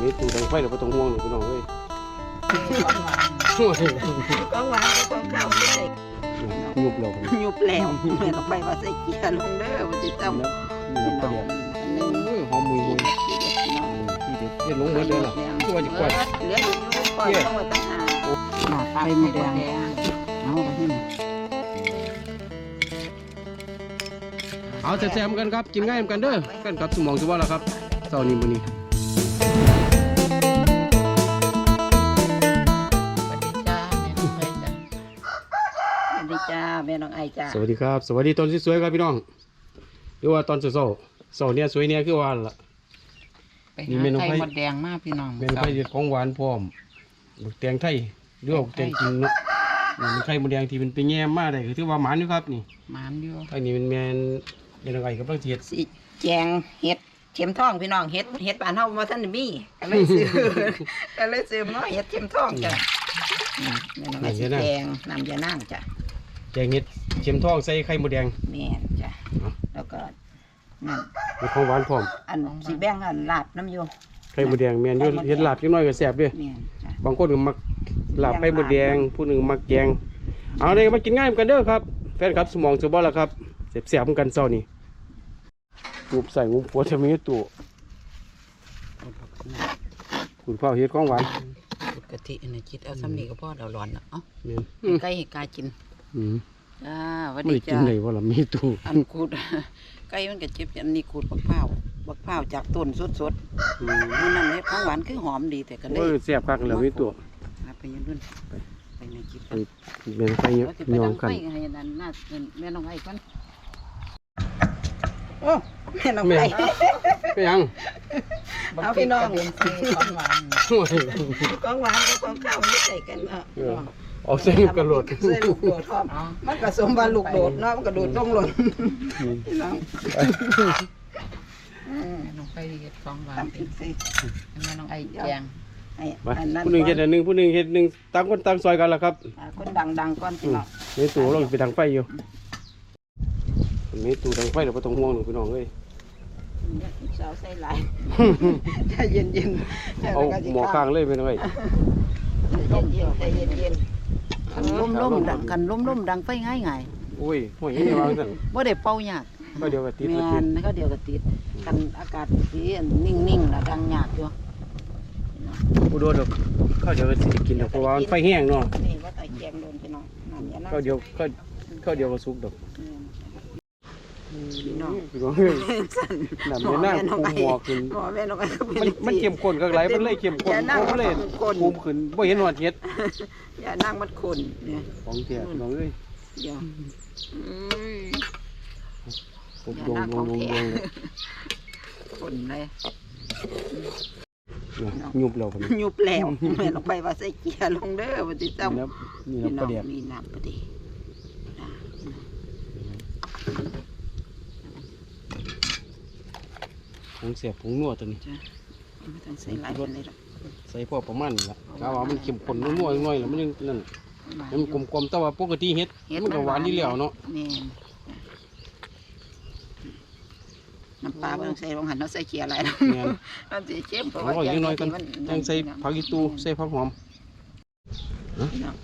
มีตู้ดังไฟเราไม่ต้องห่วงหรอกพี่น้องเอ้ยของหวานของข้าวไม่ใส่ยุบเราครับยุบแล้วแม่ต้องไปว่าใส่เกียร์ลงเด้อว่าสิจำนี่นะประเดี๋ยวโอ้ยหอมมุยมุยที่เด็ดเย็นลงเหมือนเดิมล่ะตัวจะกวาดเหลืออยู่ปล่อยต้องมาตั้งหาหน้าตาไม่แดงเอาไปที่เอาแซ่บๆกันครับกินง่ายกันเด้อกันครับสมองจะว่าแล้วครับเช้านี้มื้อนี้ สวัสดีจ้าแม่น้องไอจ้าสวัสดีครับ สวัสดีตอนสวยๆครับพี่น้องหรือว่าตอนเช้าๆเช้าเนี่ยสวยเนี่ยคือว่าล่ะ ไปนี่หาเมนูไข่ไข่มดแดงมากพี่น้องเป็นไข่เด็ดของหวานพร้อมบักแตงไทยหรือว่าบักแตงจริงเนาะนี่มันไข่มดแดงที่มันไปแง่มมาได้คือถือว่าหมานอยู่ครับนี่หมานอยู่ไข่นี่มันแมนเป็นอะไรกับเพื่อนเทียดสิแจงเห็ด เข็มทองพี่น้องเห็ดเห็ดบ้านเฮาบ่ทันได้มีก็เลยซื้อก็เลยซื้อมาเห็ดเข็มทองจ้ะอืมแม่น้องไอสิแจงน้ำยานางจ้ะแกงเห็ดเข็มทองใส่ไข่มดแดงแม่นจ้ะเนาะแล้วก็นั่นมีของหวานพร้อมอันสีแบ่งอันลาบน้ำโยไข่มดแดงแมนอยู่เห็ดลาบจังน้อยก็แซ่บเด้วยแม่นจ้ะบางคนก็มักลาบไข่มดแดงผู้หนึ่งมักแกงเอาเลยมากินง่ายกันเด้อครับแฟนครับสมองสุบอลแล้วครับแซ่บๆกันเช้านี้ งูใส่งูปัวจะมีตัวคุณพ่อเฮ็ดของหวานกะทิอันนี้คิดเอาซ้ำนี่ก็พอเราร้อนแล้วเอ้าแม่นอืมไก่ให้กากินอืมจ้าหวันไม่ดีได้กินจ้าเลยว่าละมีตู้อันขูดไก่มันก็เจ็บอันนี้ขูดบักพร้าวบักพร้าวจากต้นสดอืมๆมื้อนั้นเฮ็ดของหวานคือหอมดีแต่ก็เลโอ้ยยแซ่บคักแล้วมีตัวหาไปยังรุ่นไปในคิดไปเป็นไฟว่าสิไปยอดัมงกันไฟให้นั่นน่าแม่น้องไอ้ก่อนโอ้ แม่น้องแม่ ไก่ไปยังเอาพี่น้องบักพริกกระเด็นใส่ของหวานโอ้ยของหวานกับของข้าวไม่ใส่กันเนาะเออเอาเส้นกระโดดใส่ลูกโดดพร้อมเอามันก็สมว่าลูกโดดเนาะมันก็โดดต้องหล่นพี่น้องแม่น้องไก่เฮ็ดของหวานตำพริกใส่แม่น้องไอ้แจงไอ้ไปอันนั้นผู้หนึ่งเฮ็ดอันหนึ่งผู้หนึ่งเฮ็ดหนึ่งต่างคนต่างซอยกันละครับอ่าคนดังๆก่อนพี่น้องมีตู้เราไปทางไฟอยู่มีตู้ทางไฟเราไม่ต้องห่วงหรอกพี่น้องเอ้ย สาวใส่หลายใจเย็นๆเอาหมอข้างเลยไปหน่อยใจเย็นๆใจเย็นคันล้มๆดังคันล้มๆดังไฟง่ายโอ้ยห่วยนี่วางสั่นๆบ่ได้เป่ายากก็เดียวกับติดแมก็ติดนก็เดียวก็ติดกันอากาศสีอันนิ่งๆนะดังยากอยู่ผู้โดนดอกข้าวเดียวก็สิได้กินดอกเพราะว่ามันไฟแห้งเนาะๆนี่ว่าแต่แกงโดนพี่น้องน้ำยานาข้าวเดียวข้าวข้าวเดียวก็สุกดอก พี่น้องพี่น้องเอ้ยน้ำเนี่ยน้ำคุมหมอขึ้นหมอแม่น้องไอ้ก็มันมันเข้มข้นกับไรมันเลยเข้มข้นอย่านั่งมันเลยข้นคุมขึ้นบ่เห็นว่าเฮ็ดอย่านั่งมันคนเนี่ยของแท้พี่น้องเอ้ยเดี๋ยวอืมผมอย่าดงนั่งดของงดงแท้ดงเลยคนเลยยุบแล้วผมยุบแล้วแม่ลงไปว่าใส่เกียร์ลงเด้อว่าสินี่จำนะนี่พี่นะน้ปอระงเดี๋ยวมีน้ำพอดีนะ ผงเสียบผงนัวตัวนี้ไม่ต้องใส่หลายคนเลยหรอกใส่พอประมาณนี้ละถ้าว่ามันเข้มข้นนัวๆหน่อยแล้วมันยังนั่นให้มันกลมๆแต่ว่าปกติเฮ็ดมันก็หวานอยู่แล้วเนาะแม่นน้ำปลาไม่ต้องใส่ลงหันเราใส่เกียร์อะไรนะแม่นมันสิเจ็บเพราะเอาว่าไว้ยังน้อยกันมัยังใส่ผักอีตูใส่ผักหอมพี่น้อง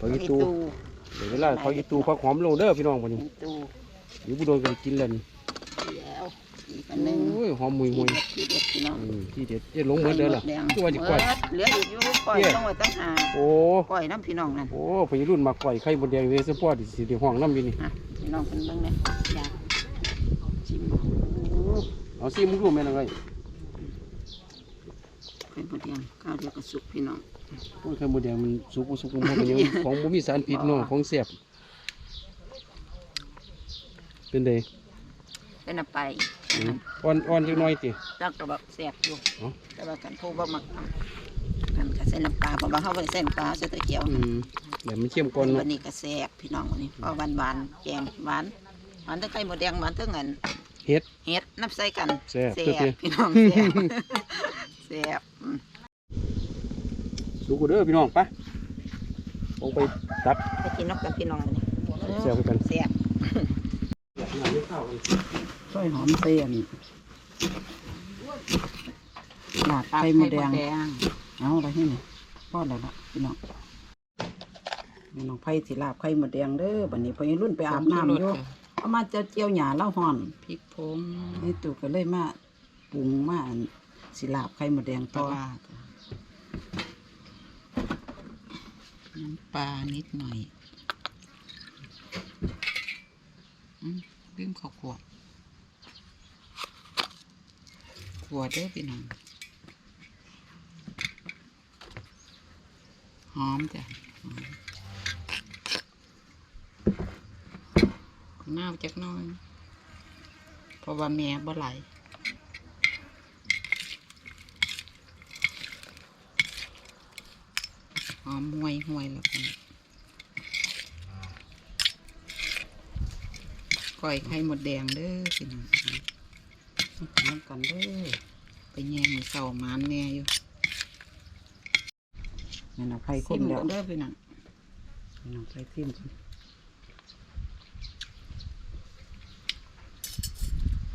ผักอีตูเดี๋ยวเวลาผักอีตูผักหอมลงเด้อพี่น้องวันนี้อีตูอยู่บุโดนก็ได้กินแล้วนี่แล้ว อีกอันหนึงโอ้ยหอมมุยมุยที่เด็ดพี่น้องอืมที่เด็ดเอ็ดลงเหมือนเด้อล่ะคือว่าจะกล้วยเหลืออยู่อยู่ปล่อยต้องไว้ตั้งหาโอ้ปล่อยน้ำพี่น้องนั่นโอ้พยรุ่นมาก่อยไข่บดแดงเลยเฉพาะที่สิได้ห้องน้ำอยู่นี่อะพี่น้องเป็นเบิ่งเลยจ้าชิมเอาซิมึงรู้แม่นอะไรเป็นบดเดียงข้าวเดียวกับสุกพี่น้องโอ้ยไข่บดแดงมันสุกบ่สุกมันก็ยังของบ่มีสารพิษเนาะของแซ่บเป็นได เป็นน้ำไปอืมอ่อนอ่อนจักหน่อยติ แล้วก็แบบแซ่บอยู่เอ้าแต่ว่ากันผู้บ่มักกันก็ใส่น้ำปลาเพราะว่าเขาบ่ได้ใส่น้ำปลาใส่แตะเกียวอืมแบบมันเข้มข้นวัเนาะนนี้ก็แซ่บพี่น้องวันนี้เพราะหวานหวานๆแกงหวานหวานทั้งไข่หมดแดงหวานทั้งเงินเฮ็ด เฮ็ดน้ำใส่กันแซ่บแซ่เด้อบพี่น้องแซ่บแซ่บอืมสุกก็เด้อพี่น้องไปลงไปตัก ไปกินนกกันพี่น้องวันนี้แซ่บกันแซ่บ ซอยหอมเสียนลาดไข่มดแดง เอาอะไรที่นี่พ่อแล้วล่ะพี่น้องพี่น้องไผ่สิลาบไข่มดแดงเด้อบัดนี้พอยังรุ่นไปอาบน้ำอยู่เอามาจะเจียวหญ้าเล่าห่อนพริกผงนี่ตู่ก็เลยมาปรุงมาอันสิลาบไข่มดแดงปต่อลาจ้ะน้ำปลานิดหน่อยอืม ลืมข้าวขวดขวดเด้อพี่น้องหอมจ้ะหอมน้าวจักน้อย เพราะว่าแม่บ่ไหลหอมห่วยห่วยแล้วกัน ก้อยไข่หมดแดงเด้อพี่น้องน้ำกันเด้อไปแย่งมือเสาหมานแม่อยู่นี่น้องไผ่คซินมแล้วเด้อพี่น้องนี่น้องไผ่ซิมกัน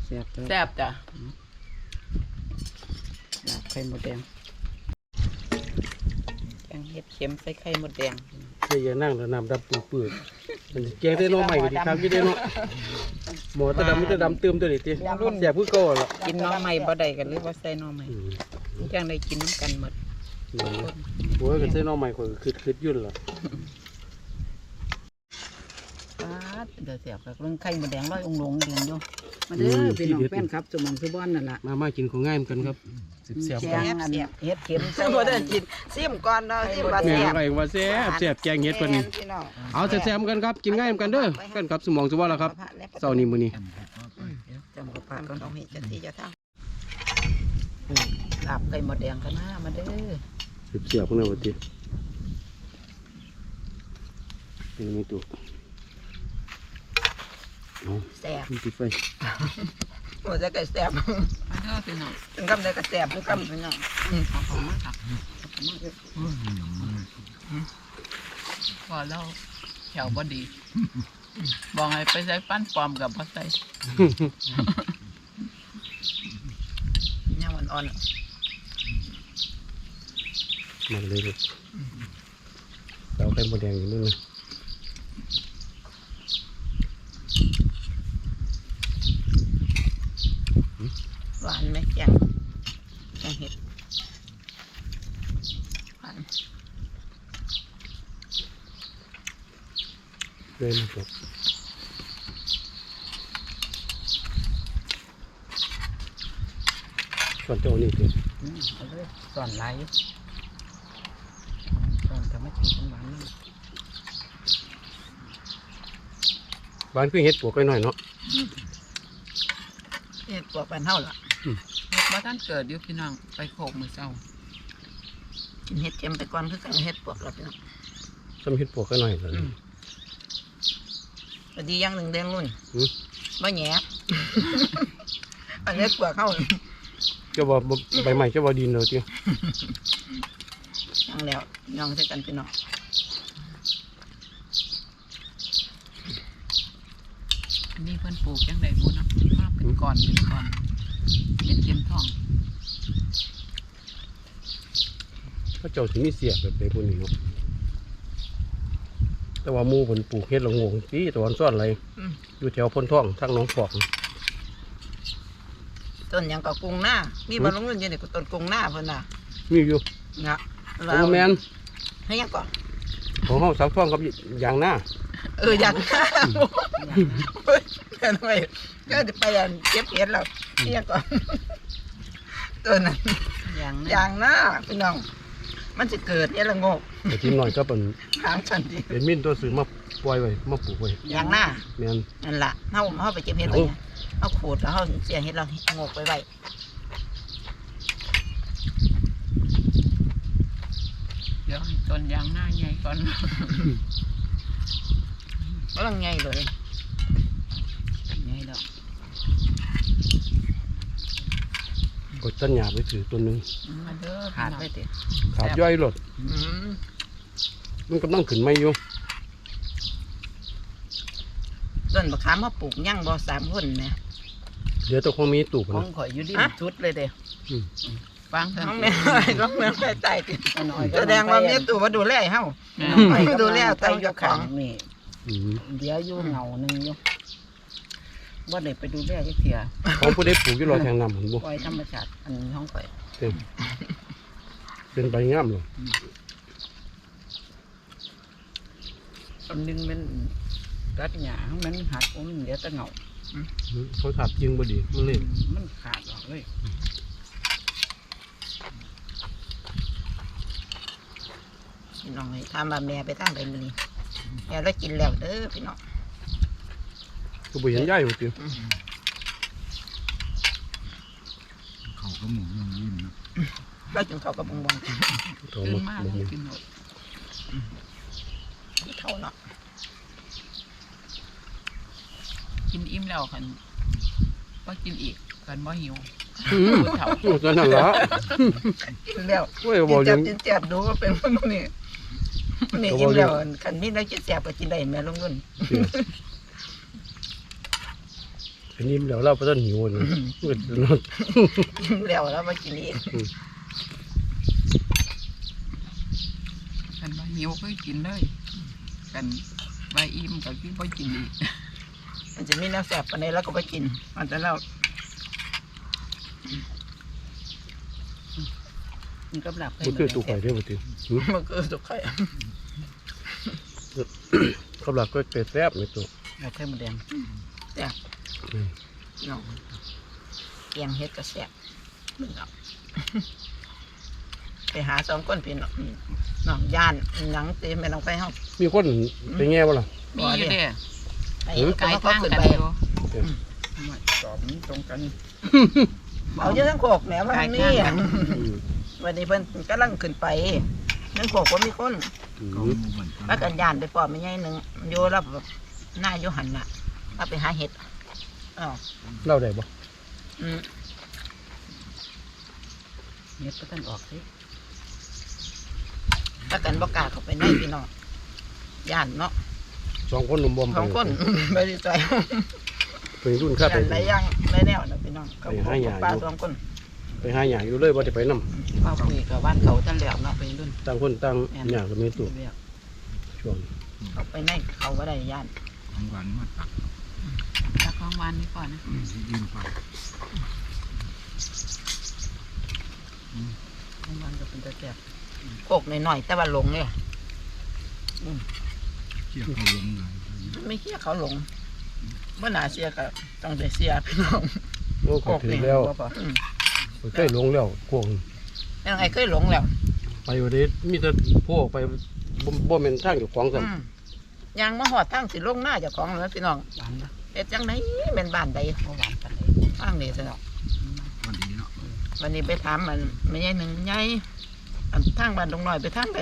แซ่บเด้อแซ่บจ้ะลาบไข่มดแดงแกงเห็ดเข็มใส่ไข่หมดแดง ใส่ยานั่งแล้วน้ำดำปื้ดๆมันสิแกงได้น้องใหม่ก็ดีครับยี่ได้เนาะหมอตะดำมันตะดำเติมตัวนี้ติแซ่บคือเก่าล่ะกินหน้อใหม่บ่ได้กันหรือว่าใส่หน้อใหม่อืมมันจังได้กินน้ำกันหมดนั่นนะโอ้ยก็ใส่น้องใหม่ข่อยก็คิดๆยุ่นล่ะป๊าดเดี๋ยวเสียบกับเรื่องไข่หมดแดงร้อยองค์ลงเรียนอยู่ มาเด้อพี่น้องแฟนครับสมองสุบอนนั่นล่ะมามากินของง่ายเหมือนกันครับแซ่บๆแกกันงอันเฮ็ดเข็มซึ่งบ่ได้กินซิมก่อนเนาะซิมบ่แม่แซ่บอะไรว่าแซ่บแซ่บแกงเห็ดเพิ่นนี่พี่น้องเอาแซ่บๆเหมือนกันครับ กินง่ายเหมือนกันเด้อกันครับสมองสุว่าแล้วครับเช้านี้มื้อนี้ จำกับปากก่อนต้องเห็ดจังซี่จะทั้งลาบไข่หมดแดงกันนะมาเด้อเสียบๆพวกนั้นว่าติเป็นมีตัวเอา แซ่บมีติดไฟโอ้จะก็แซ่บมาเด้อพี่น้องถึงคำใดก็แซ่บถึงคำพี่น้องขอบคุณมากครับพอแล้วแถวบดี บอกให้ไปใส่ปั้นปลอมกับพอใส่ย่างอ่อนมาเลยลูกเราไข่มดแดงอยู่นู่นนะๆหวานไหมแกงแกงเห็ดหวาน เลยมาครับส่วนเจ้านี่คืออืมเอาเลยสอนหลายอยู่สอนทำให้กินของหวานนั่นบ้านคือเฮ็ดปวกไปหน่อยเนาะเห็ดปวกเป็นเท่าล่ะว่าท่านเกิดอยู่พี่น้องไปโขกมือเจ้ากินเห็ดเค็มไปก่อนคือกันเห็ดปวกแล้วพี่น้องซ้ำเฮ็ดปวกไปหน่อยเลยพ อดีอย่างหนึ่งเด้งนุ่นอืมบ่แหย่อันเห็ดปวกเข้าเจ้าบ่บ่ใบใหม่เจ้าบ่ดินเนาะติยังแล้วย่องใส่กันพี่น้องอันนี้เพิ่นปลูกจังไดบุญนะมาเป็นก่อนเป็นก่อนเป็นเข็มทองก็เจ้าสิมีเสียแบบใดพวกนี้เนาะ แต่ว่าหมู่เพิ่นปลูกเฮ็ดละโงงติตะวันซ้อนอะไรอยู่แถวพ้นท้องทางหนองฟอกต้นหยังก็กรุงหน้ามีบ่ลงเงินอยู่นี่ก็ต้นกรุงหน้าเพิ่นน่ะมีอยู่นะโอ้แม่นให้หยังก่อนของเฮาสักท้องกับยางหน้าเอออยากหน้าเฮ้ยเพิ่นไว้ก็จะไปอันเก็บเห็ดแล้วให้หยังก่อนต้นนั้นอย่างอนั้นย่างหน้าพี่น้อง มันจะเกิดเอละโงกแต่ทีมน้อยก็เป็นทางชันดีเป็นมิ้นตัวซื้อมาปล่อยไว้มาปลูกไว้อย่างหน้าแม่นนั่นล่ะเฮาเฮาไปเก็บเห็ดไว้เนี่ยเอาขูดแล้วเฮาเสียเห็ดเราโงกไว้ไว้เดี๋ยวให้ต้นยางหน้าใหญ่ก่อนกำลังใหญ่เลย ไงดอก กดต้นหญ้าไปถือตัวหนึงมาเด้อขาดพี่น้องไปติขาดย่อยหลดอืมมันกำลังขึ้นไม่อยู่ต้นบักขามมาปลูกยังบ่สามคนแหมเดี๋ยวแตัวคงมีตูบของนะข่อยอยู่ดินฮะสุดเลยเด้อืมขฟังเถน้องอะแม่น้องแม่ไปไต่ติดน้อยๆก็แสดงว่ามีตัวมาดูแลให้เฮาแม่ไปดูแลไต่เจ้าของ นี่ อืมเดี๋ยวอยู่เหงาหนึงอยู่ บ่ได้ไปดูแลจักเที่ยของผู้ใดปลูกอยู่รอแทงน้ำผมบ่ปล่อยธรรมชาติอันนี้ห้องข่อยเต็มเป็นใบงามเลยอันหนึงมันกัดหญ้ามันหักผมเดี๋ยวแตะเหงาอืมเขาขับจริงบ่ดีมันเล่นมันขาดออกเลยพี่น้องให้ถามว่าแม่ไปทางใดมื้อนี้แม่ได้กินแล้วเด้อพี่น้อง ก็บ่เห็นย่ายอยู่ติเขาก็หมุนอย่างนี้นะเราจึงเข้ากับบ่งบ่งเขาตื่นมามาบ่แล้วมีกินหมดเข้าเนาะกินอิ่มแล้วคันบ่กินอีกกันบ่หิวอืมผู้เฒ่าก็นั่นล่ะกินแล้วโอ้ยกิบ่นอจัยับงกินจับดูว่าเป็นมื้อนี้นี่อิ่มแล้วคันนี้ได้กินแซ่บก็กินได้แม่ลุงนุ่นเสีย อันนี้เดี๋ยวเราไปต้นหิวนะมันก็นอนอิ่มแล้วแล้วมากินอีกกันบ่หิวก็กินเลย กันบ่อิ่มก็กินบ่กินอีกมันจะมีน้ำแซ่บปานใดแล้วก็ไปกิน มันจะเล่ามันก็หลับไปมันคือตุกไข่ได้บ่ติหืมมันคือสุกไข่เขาหลักก็เป็ดแซ่บในตัวเอาไข่มดแดง อืมน้องเกียงเฮ็ดก็แซ่บมึงเอา ไปหาสองคนพี่น้องน้องย่านหนังตีไม่ต้องไปห้อง มีคนไปแง่บ่ล่ะ มีอยู่เด้ไปหือ ไกลไกลเขาทางขึ้นกันไปอยู่ ไม่ตอบมันตรงกันเอาเยอะทั้งโขกแหนว่านี่อืมวันนี้เพิ่นกำลังขึ้นไปนั่งโขกว่ามีคนอืเขามหมุนเหมือนกันแล้วกันย่านไปปอบไม่ใหญ่หนึ่งโยแล้วแบบหน้าโยหันน่ะ เอาไปหาเห็ดอ้าวเล่าได้บ่อืมเม็ดก็ท่านออกสิแล้วกันบอกกล้าเข้าไปในพี่น้องย่านเนาะสองคนนมบอมสองคนไปดีใจไปรุ่นข้าไปย่านไรย่างไรแนวนะพี่น้องกับไปหาหญ้าปลาอยู่สองคนไปหาหยังอยู่เลยบ่ได้ไปนํป้าคุยกับบ้านเขาท่านแล้วเนาะไปรุ่นต่างคนต่างหยังก็มีตัวเรียกช่วงเข้าไปในเขาก็ได้ย่านของหวานมาตัก ตักของหวานนี่ก่อนนะยืนฟังทั้งวันก็เป็นตะแกบโขกหน่อยๆแต่ว่าหลงเนี่ยเชี่ยเขาลงเลยไม่เคียเขาหลงเมื่อหนาเสียก็ต้องได้เสียพี่น้องโอ้ก็ถึงแล้วบ่พออืมเคยลงแล้วพวกยังไงเคยหลงแล้วไปวันนี้มีแต่พวกไปบ่บ่แม่นทางเจ้าของซ้ํอืม ยางมาหอดทางสิลงหน้าเจ้าของแล้วพี่น้องหวานนะเอ็ดจังไดเป็นบ้านใดบ่หวานกันเลยทางนี้สนอกวันนี้เนาะวันนี้ไปถามมันไม่ใช่หนึ่งใหญ่อันทางบ้านตรงหน่อยไปทางใด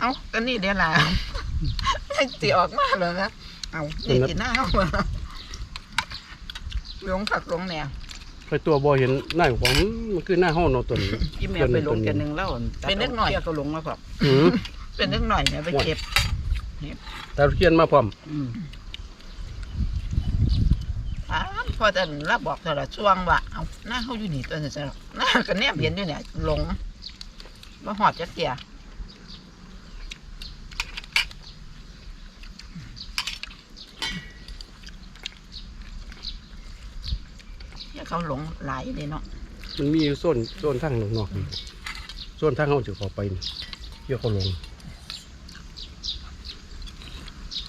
เอ้าก็นี่เดี๋ยวล่ะสิออกมาเลยนะเอานี่ที่หน้าเอามาหลงผักหลงแหนวไปตัวบ่เห็นหน้าของมันคือหน้าห้องเนาะตัวนี้ยี่แม่ไปลงกันหนึ่งแล้วเที่ยวก็ลงมาพออืมเป็นนิดหน่อยเนี่ยไปเก็บ ตาเขียนมาพร้อมอืมอ้าวพอจะรับบอกเธอละช่วงว่าเอาหน้าเขาอยู่นี่ตัวนี้สนอกหน้าก็แนบเห็นอยู่เนี่ยหลงมาหอดจักเกียเนี่ยเขาหลงหลายเลยเนาะมันมีอยู่โซนโซนทางนอกๆนี่โซนทางเฮาสิเข้าไปนี่เกี่ยวเขาลง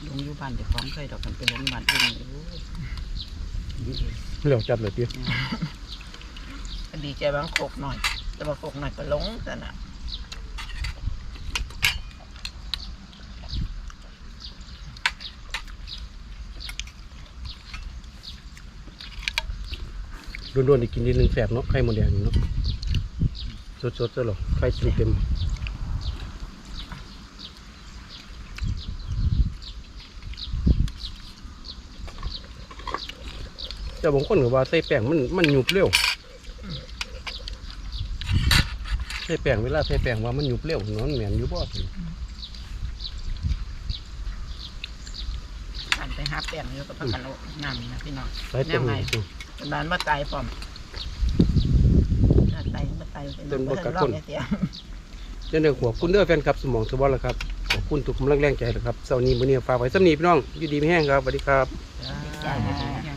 ลงอยู่บ้านเด็กของใครดอกกันไปลงบ้านอื่นโอ้แล้วจัดเลยติดีใจบางโคกหน่อย แต่ว่าโคกหน่อยก็หลงแต่น่ะโดนๆได้กินนิดนึงแซ่บเนาะไข่มดแดงนี่เนาะสดๆซะหรอไข่เต็มๆ แต่บางคนก็ว่าใส่แป้งมันมันหยุบเร็วใส่แป้งเวลาใส่แป้งว่ามันหยุบเร็วเนาะมันแม่นอยู่บ่ผ่านไปหาแป้งอยู่กับพักกันเอาน้ำนะพี่น้องใส่ตัวนี้เป็นบ้านมาตายพร้อมมาตายมาตายต้นบ่กัดคนลองเสียเจ้าเด้อขอบคุณเด้อแฟนครับสมองสบอลละครับขอบคุณทุกกำลังแรงใจนะครับเสาร์นี้มื้อนี้ฝากไว้สำนีพี่น้องอยู่ดีไม่แห้งครับสวัสดีครับ จ้า